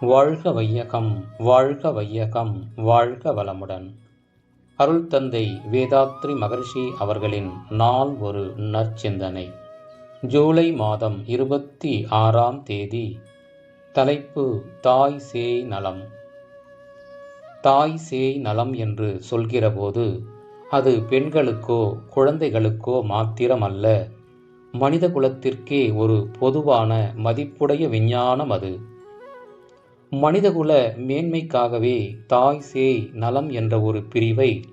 வாழ்க வையகம் வாழ்க வையகம் வாழ்க வளமுடன். அருள் தந்தை வேதாத்ரி மகர்ஷி அவர்களின் நாள் ஒரு நற்சிந்தனை. ஜூலை மாதம் இருபத்தி ஆறாம் தேதி தலைப்பு தாய் சேய் நலம். தாய் சேய் நலம் என்று சொல்கிறபோது அது பெண்களுக்கோ குழந்தைகளுக்கோ மாத்திரமல்ல மனித குலத்திற்கே ஒரு பொதுவான மதிப்புடைய விஞ்ஞானம் அது. மனிதகுல மேன்மைக்காகவே தாய் சேய் நலம் என்ற ஒரு பிரிவை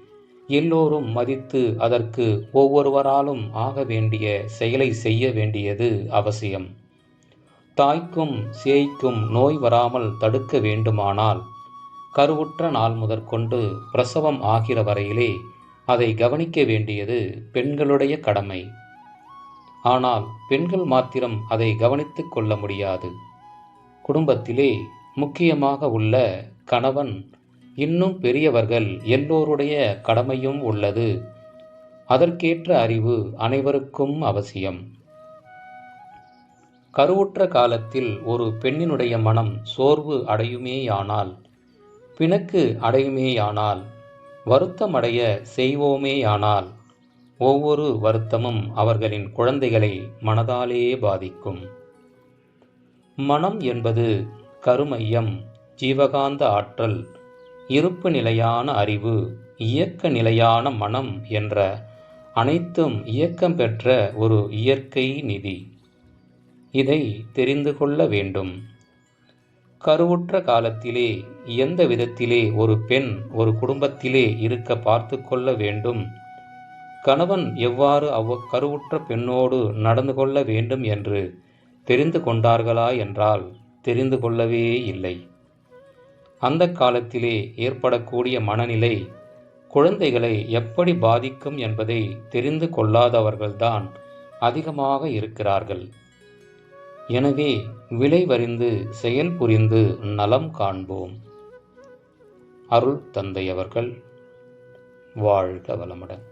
எல்லோரும் மதித்து அதற்கு ஒவ்வொருவராலும் ஆக வேண்டிய செயலை செய்ய வேண்டியது அவசியம். தாய்க்கும் சேய்க்கும் நோய் வராமல் தடுக்க வேண்டுமானால் கருவுற்ற நாள் முதற்கொண்டு பிரசவம் ஆகிற வரையிலே அதை கவனிக்க வேண்டியது பெண்களுடைய கடமை. ஆனால் பெண்கள் மாத்திரம் அதை கவனித்துக் கொள்ள முடியாது. குடும்பத்திலே முக்கியமாக உள்ள கணவன் இன்னும் பெரியவர்கள் எல்லோருடைய கடமையும் உள்ளது. அதற்கேற்ற அறிவு அனைவருக்கும் அவசியம். கருவுற்ற காலத்தில் ஒரு பெண்ணினுடைய மனம் சோர்வு அடையுமேயானால் பிணக்கு அடையுமேயானால் வருத்தமடைய செய்வோமேயானால் ஒவ்வொரு வருத்தமும் அவர்களின் குழந்தைகளை மனதாலே பாதிக்கும். மனம் என்பது கருமையம் ஜீவகாந்த ஆற்றல் இருப்பு நிலையான அறிவு இயக்க நிலையான மனம் என்ற அனைத்தும் இயக்கம் பெற்ற ஒரு இயற்கை நிதி. இதை தெரிந்து கொள்ள வேண்டும். கருவுற்ற காலத்திலே எந்த விதத்திலே ஒரு பெண் ஒரு குடும்பத்திலே இருக்க பார்த்து கொள்ள வேண்டும். கணவன் எவ்வாறு அவ் கருவுற்ற பெண்ணோடு நடந்து கொள்ள வேண்டும் என்று தெரிந்து கொண்டார்களா என்றால் தெரிந்து கொள்ளவே இல்லை. அந்த காலத்திலே ஏற்படக்கூடிய மனநிலை குழந்தைகளை எப்படி பாதிக்கும் என்பதை தெரிந்து கொள்ளாதவர்கள்தான் அதிகமாக இருக்கிறார்கள். எனவே விலை வரிந்து செயல் புரிந்து நலம் காண்போம். அருள் தந்தை அவர்கள் வாழ்க வளமுடன்.